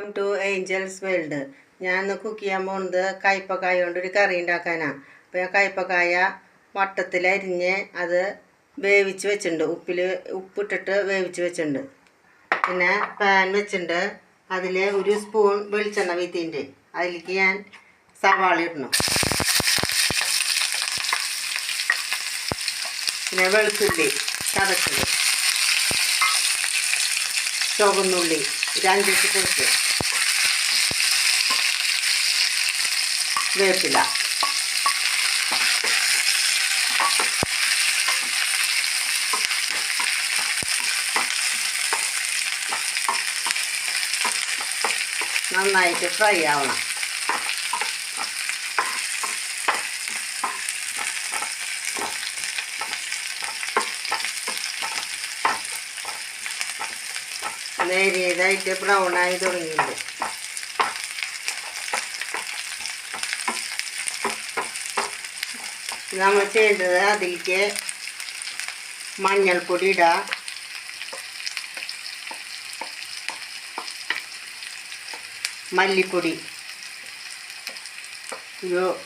Welcome to Angeles world ഞാൻ ഇന്ന് cook ചെയ്യാൻ പോകുന്നത് കയ്പക്കായ കൊണ്ട് ഒരു കറി ഉണ്ടാക്കാനാണ് അപ്പോൾ ഞാൻ കയ്പക്കായ വട്ടത്തിൽ അരിഞ്ഞ് അത് വേവിച്ച് വെച്ചിട്ടുണ്ട്. ഉപ്പിൽ ഉപ്പിട്ടിട്ട് വേവിച്ച് വെച്ചിട്ടുണ്ട്. പിന്നെ പാൻ വെച്ചിട്ടുണ്ട്. അതിൽ ഒരു സ്പൂൺ വെളിച്ചെണ്ണ വീത്തിന്റെ അതിലേക്ക് ഞാൻ സവാള ഇടണം. പിന്നെ വെളുത്തുള്ളി ചതച്ചത്. ചുവന്നുള്ളി ഒരു അഞ്ചെട്ട് കുറച്ച് വേപ്പില. നന്നായിട്ട് ഫ്രൈ ആവണം. നേരിയതായിട്ട് ബ്രൗൺ ആയി തുടങ്ങിയിട്ടുണ്ട്. നമ്മൾ ചെയ്തത് അതിലേക്ക് മഞ്ഞൾപ്പൊടി ഇടുക മല്ലിപ്പൊടി.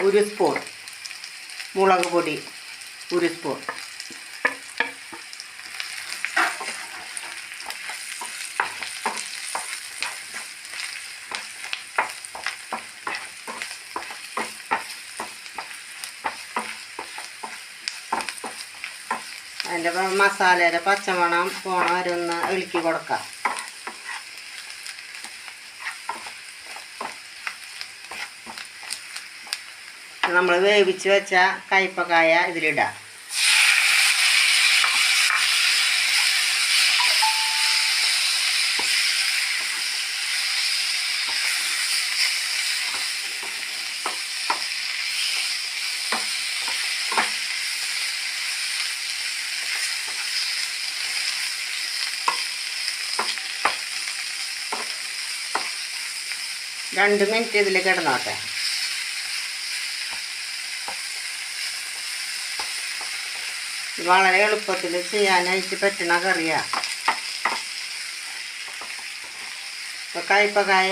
ഒരു സ്പൂൺ മുളക് പൊടി ഒരു സ്പൂൺ അതിന്റെ മസാലയുടെ പച്ചമണം പോണ വരുന്ന ഇളുക്കി കൊടുക്കാം. നമ്മൾ വേവിച്ച് വെച്ച കയ്പക്കായ ഇതിലിടാം. രണ്ട് മിനിറ്റ് ഇതിൽ കിടന്നോട്ടെ. വളരെ എളുപ്പത്തിൽ ചെയ്യാനായിട്ട് പറ്റണ കറിയാണ് ഇപ്പോൾ കയ്പ്പക്കായ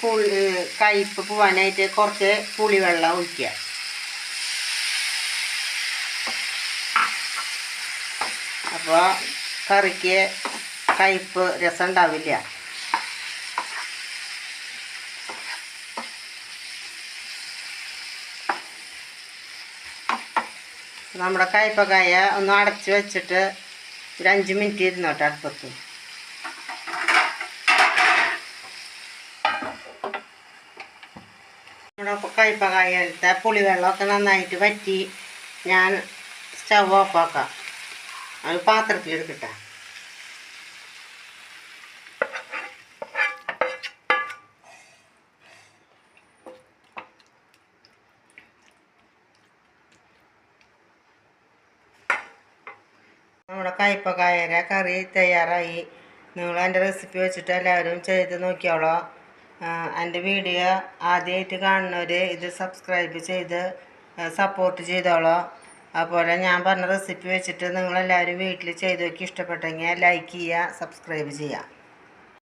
പുളി കയ്പ്പ് പോവാനായിട്ട് കുറച്ച് പുളിവെള്ളം ഒഴിക്കുക. അപ്പോൾ കറിക്ക് കയ്പ് രസം ഉണ്ടാവില്ല. നമ്മുടെ കയ്പക്കായ ഒന്ന് അടച്ച് വെച്ചിട്ട് ഒരു അഞ്ച് മിനിറ്റ് ഇരുന്നോട്ടെ അടുപ്പത്ത്. നമ്മുടെ കയ്പക്കായത്തെ പുളിവെള്ളമൊക്കെ നന്നായിട്ട് വറ്റി ഞാൻ സ്റ്റവ് ഓഫാക്കാം. അത് പാത്രത്തിലെടുക്കട്ടെ. നമ്മുടെ കയ്പക്കായര കറി തയ്യാറായി. നിങ്ങൾ എന്റെ റെസിപ്പി വെച്ചിട്ട് എല്ലാവരും ചെയ്ത് നോക്കിയോളോ. എന്റെ വീഡിയോ ആദ്യമായിട്ട് കാണുന്നവർ ഇത് സബ്സ്ക്രൈബ് ചെയ്ത് സപ്പോർട്ട് ചെയ്തോളോ. അതുപോലെ ഞാൻ പറഞ്ഞ റെസിപ്പി വെച്ചിട്ട് നിങ്ങളെല്ലാവരും വീട്ടിൽ ചെയ്ത് നോക്കി. ഇഷ്ടപ്പെട്ടെങ്കിൽ ലൈക്ക് ചെയ്യുക സബ്സ്ക്രൈബ് ചെയ്യുക.